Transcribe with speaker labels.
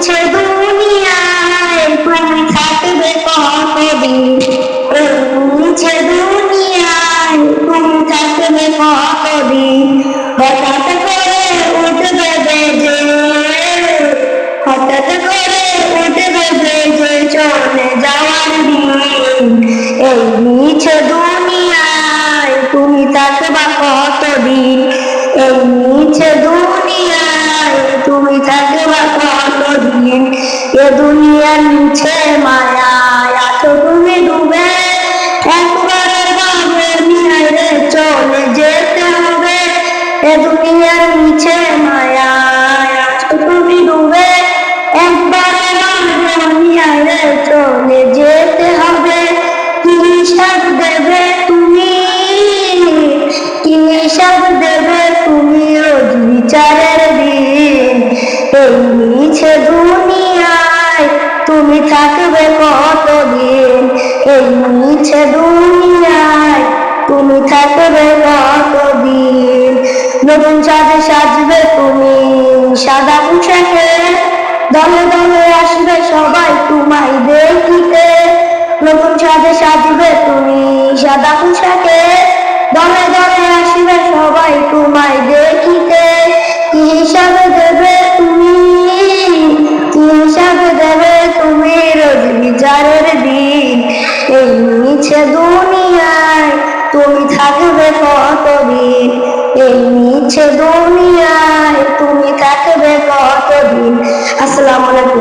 Speaker 1: মিছে দুনিয়ায় তুমি থাকবে কতদিন? মিছে দুনিয়ায় তুমি থাকবে কতদিন? হঠাৎ করে উঠবে বেজে, হঠাৎ করে উঠবে বেজে চলে যাওয়ার দিন। এই মিছে দুনিয়ায় তুমি থাকবা কতদিন? এই মিছে দুনিয়ায় এ দুনিয়ার নিচে মায়ায় আছো তুমি ডুবে একবার বাবের নিয়ে চলে যেতে হবে। এ দুনিয়ার নিচে মায়ায় আছো তুমি ডুবে একবার বাবের নিয়ে চলে যেতে হবে। এই মিছে দুনিয়ায় তুমি থাকবে কতদিন? নতুন সাজে সাজবে তুমি সাদা পোশাকে। দলে দলে আসবে সবাই তোমায় দেখিতে। নতুন সাজে সাজবে তুমি সাদা পোশাকে। দলে দলে আসবে সবাই তোমায় দেখিতে। কি হিসাবে দেবে তুমি? কি হিসাবে দেবে তুমি রোজ বিচারের দিন? মিছে দুনিয়ায় তুমি থাকবে কতদিন? এই নিচে দুনিয়ায় তুমি থাকবে কতদিন? আসসালামু আলাইকুম।